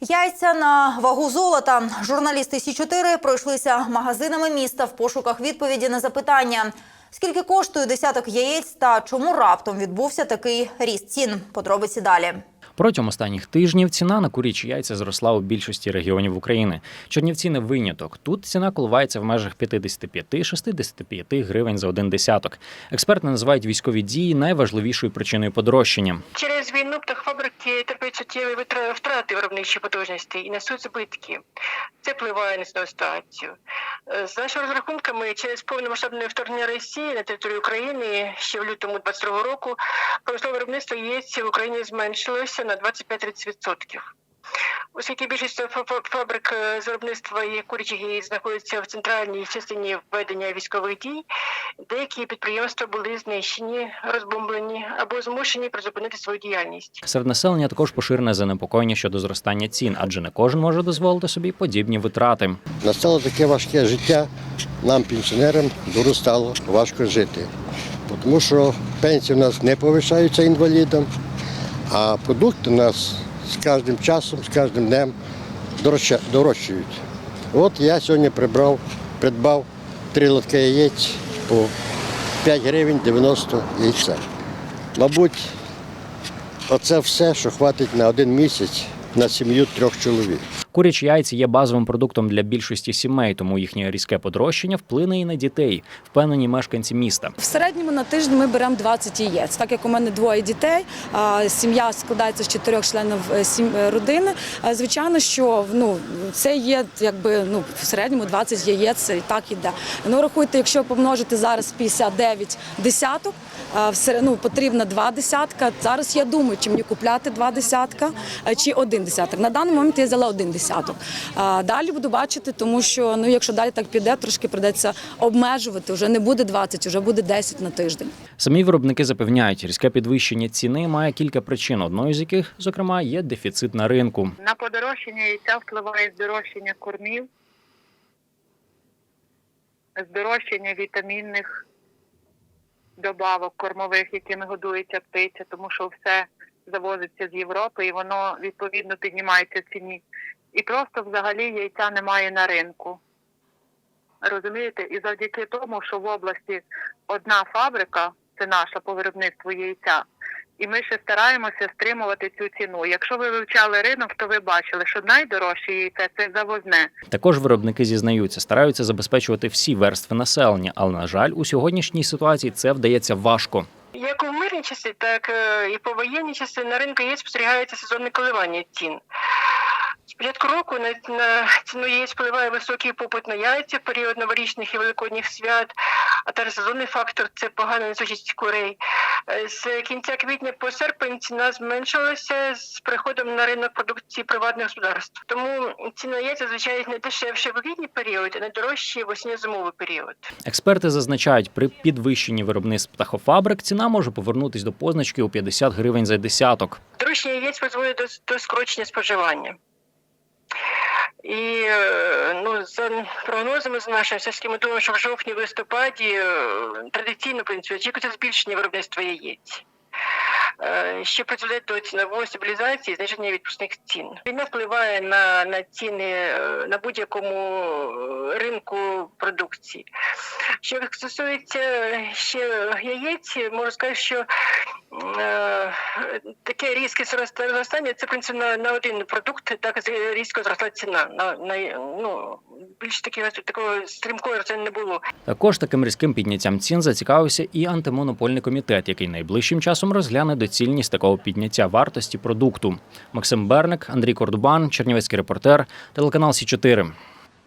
Яйця на вагу золота. Журналісти Сі 4 пройшлися магазинами міста в пошуках відповіді на запитання. Скільки коштує десяток яєць та чому раптом відбувся такий ріст цін? Подробиці далі. Протягом останніх тижнів ціна на курячі яйця зросла у більшості регіонів України. Чернівці не виняток. Тут ціна коливається в межах 55-65 гривень за один десяток. Експерти називають військові дії найважливішою причиною подорожчання. Через війну птахофабрики терпять суттєві втрати виробничої потужності і несуть збитки. Це впливає на цю ситуацію. З нашими розрахунками, через повномасштабне вторгнення Росії на територію України ще в лютому 22 року промислове виробництво ЄС в Україні зменшилося на 25-30%. Оскільки більшість фа- фа- фабрик е, виробництва є курячих яєць знаходяться в центральній частині введення військових дій, деякі підприємства були знищені, розбомблені або змушені призупинити свою діяльність. Серед населення також поширене занепокоєння щодо зростання цін, адже не кожен може дозволити собі подібні витрати. Настало таке важке життя, нам, пенсіонерам, дуже стало важко жити. Тому що пенсії у нас не повишаються інвалідам, а продукти у нас з кожним часом, з кожним днем дорожчають. От я сьогодні прибрав, придбав три лотки яєць по 5 гривень 90 яйця. Мабуть, оце все, що хватить на один місяць на сім'ю трьох чоловік. Курячі яйці є базовим продуктом для більшості сімей, тому їхнє різке подорожчання вплине і на дітей, впевнені мешканці міста. В середньому на тиждень ми беремо 20 яєць. Так як у мене двоє дітей, а сім'я складається з чотирьох членів е, сім- е, родини. Звичайно, що ну це є якби ну в середньому 20 яєць і так іде. Ну рахуйте, якщо помножити зараз 59 десяток, а, все ну, потрібно два десятка. Зараз я думаю, чи мені купляти два десятка чи один десяток. На даний момент я взяла один десяток. А, далі буду бачити, тому що ну якщо далі так піде, трошки придеться обмежувати. Вже не буде 20, вже буде 10 на тиждень. Самі виробники запевняють, різке підвищення ціни має кілька причин, одною з яких, зокрема, є дефіцит на ринку. На подорожчання яйця впливає здорожчання кормів, здорожчання вітамінних добавок кормових, якими годується птиця, тому що все завозиться з Європи і воно відповідно піднімається в ціні. І просто взагалі яйця немає на ринку. Розумієте? І завдяки тому, що в області одна фабрика, це наша по виробництву яйця, і ми ще стараємося стримувати цю ціну. Якщо ви вивчали ринок, то ви бачили, що найдорожче яйце це завозне. Також виробники зізнаються, стараються забезпечувати всі верстви населення, але на жаль, у сьогоднішній ситуації це вдається важко. Як у мирні часи, так е, і по воєнні часи на ринку яєць спостерігається сезонне коливання цін. З початку року на, на ціну яєць впливає високий попит на яйця в період новорічних і великодніх свят, а також сезонний фактор це погана несучість курей. Е, З кінця квітня по серпень ціна зменшилася з приходом на ринок продукції приватних господарств. Тому ціна яйця зазвичай не дешевше в літній період, а найдорожчі в осінньо-зимовий період. Експерти зазначають, при підвищенні виробництв птахофабрик ціна може повернутись до позначки у 50 гривень за десяток. Дорожчання яєць призводить до, до скорочення споживання. І е, ну, за прогнозами з нашими, ж думаємо, що в жовтні-листопаді е, традиційно принципі, очікується збільшення виробництва яєць. Е, Що призведе до цінової стабілізації і зниження відпускних цін. Війна впливає на, на ціни е, на будь-якому ринку продукції. Що стосується ще яєць, можу сказати, що таке різке зроста- зростання це в принципі на, на один продукт так різко зросла ціна. На, на ну більш такого такого стрімкого це не було. Також таким різким підняттям цін зацікавився і антимонопольний комітет, який найближчим часом розгляне доцільність такого підняття вартості продукту. Максим Берник, Андрій Кордубан, Чернівецький репортер, телеканал Сі 4